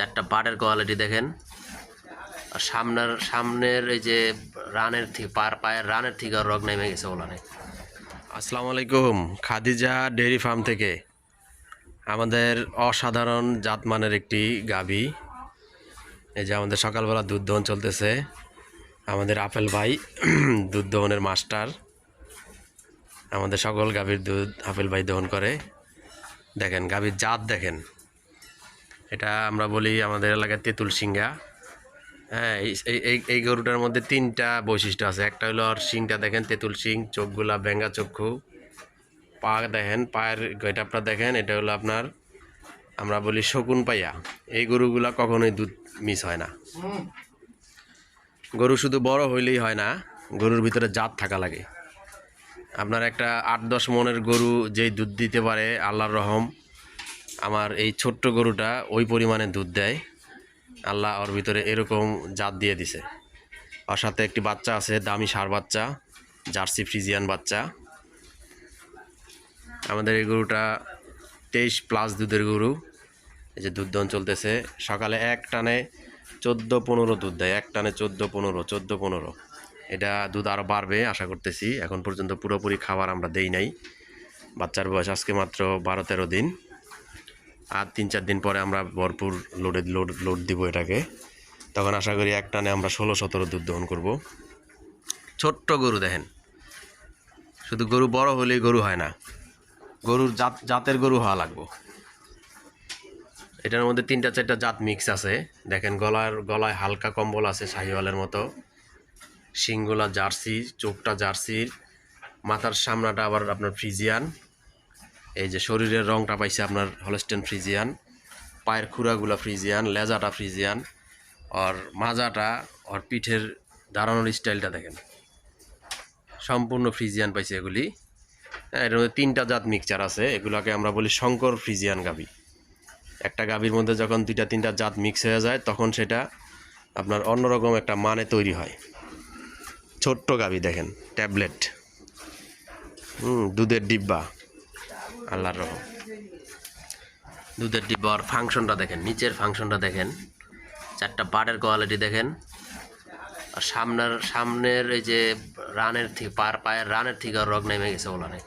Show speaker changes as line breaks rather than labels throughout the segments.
চারটা পাড়ের কোয়ালিটি দেখেন। আর সামনের সামনের এই যে রানের পার পায়ের রানের থেকে রগ নেমে গেছে ওলানে। আসসালামু আলাইকুম খাদিজা ডেয়ারি ফার্ম থেকে। আমাদের অসাধারণ জাতমানের একটি গাভী। এই যে আমাদের সকালবেলা দুধ দহন চলতেছে। আমাদের আপেল ভাই, দুধ দহনের মাস্টার। আমাদের সকল গাভীর দুধ আপেল ভাই দহন করে। দেখেন, গাভীর জাত দেখেন। এটা আমরা বলি আমাদের এলাকায় তেঁতুল সিংহা হ্যাঁ এই- এই গরুটার মধ্যে তিনটা বৈশিষ্ট্য আছে। একটা হলো আর শিংটা দেখেন তেঁতুল শিং চোখগুলা ব্যাঙ্গা চক্ষু। পা দেখেন, পায়ের আপনার দেখেন, এটা হলো আপনার, আমরা বলি শকুন পাইয়া। এই গরুগুলা কখনোই দুধ মিস হয় না। গরু শুধু বড় হইলেই হয় না, গরুর ভিতরে জাত থাকা লাগে। আপনার একটা আট দশ মনের গরু যেই দুধ দিতে পারে, আল্লাহর রহম আমার এই ছোট্ট গরুটা ওই পরিমাণে দুধ দেয়। আল্লাহ ওর ভিতরে এরকম জাত দিয়ে দিছে। ওর সাথে একটি বাচ্চা আছে, দামি সার বাচ্চা, জার্সি ফ্রিজিয়ান বাচ্চা। আমাদের এই গরুটা তেইশ প্লাস দুধের গরু। এই যে দুধ দহন চলতেছে। সকালে এক টানে চোদ্দ পনেরো দুধ দেয়। এক টানে চোদ্দ পনেরো চোদ্দ পনেরো। এটা দুধ আরও বাড়বে, আশা করতেছি। এখন পর্যন্ত পুরোপুরি খাবার আমরা দেই নাই। বাচ্চার বয়স আজকে মাত্র বারো তেরো দিন। আর তিন চার দিন পরে আমরা ভরপুর লোডে লোড লোড দিব এটাকে। তখন আশা করি এক টানে আমরা ষোলো সতেরো দুধ দহন করব। ছোট্ট গরু দেখেন। শুধু গরু বড় হলেই গরু হয় না। গরুর জাত জাতের গরু হওয়া লাগবো। এটার মধ্যে তিনটা চারটা জাত মিক্স আছে। দেখেন গলার গলায় হালকা কম্বল আছে শাহিওয়ালের মতো। শিংগুলা জার্সি, চোখটা জার্সির। মাথার সামনাটা আবার আপনার ফ্রিজিয়ান। এই যে শরীরের রংটা পাইছে আপনার হলস্টেন ফ্রিজিয়ান, পায়ের খুঁড়াগুলা ফ্রিজিয়ান, লেজাটা ফ্রিজিয়ান, আর মাজাটা আর পিঠের দাঁড়ানোর স্টাইলটা দেখেন। সম্পূর্ণ ফ্রিজিয়ান পাইছে এগুলি। হ্যাঁ এর মধ্যে তিনটা জাত মিক্সচার আছে। এগুলোকে আমরা বলি শঙ্কর ফ্রিজিয়ান গাবি একটা গাভীর মধ্যে যখন দুইটা, তিনটা জাত মিক্স হয়ে যায়, তখন সেটা আপনার অন্যরকম একটা মানে তৈরি হয়। ছোট্ট গাভী দেখেন, ট্যাবলেট। হুম, দুধের ডিব্বা। আল্লাহর রহম। দুধের ডিব্বার ফাংশনটা দেখেন, নিচের ফাংশনটা দেখেন, চারটা পাড়ের কোয়ালিটি দেখেন, আর সামনের সামনের এই যে রানের থেকে পার পায়ের রানের থেকে রগ নেমে গেছে ওলানে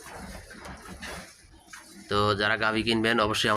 তো যারা গাভি কিনবেন, অবশ্যই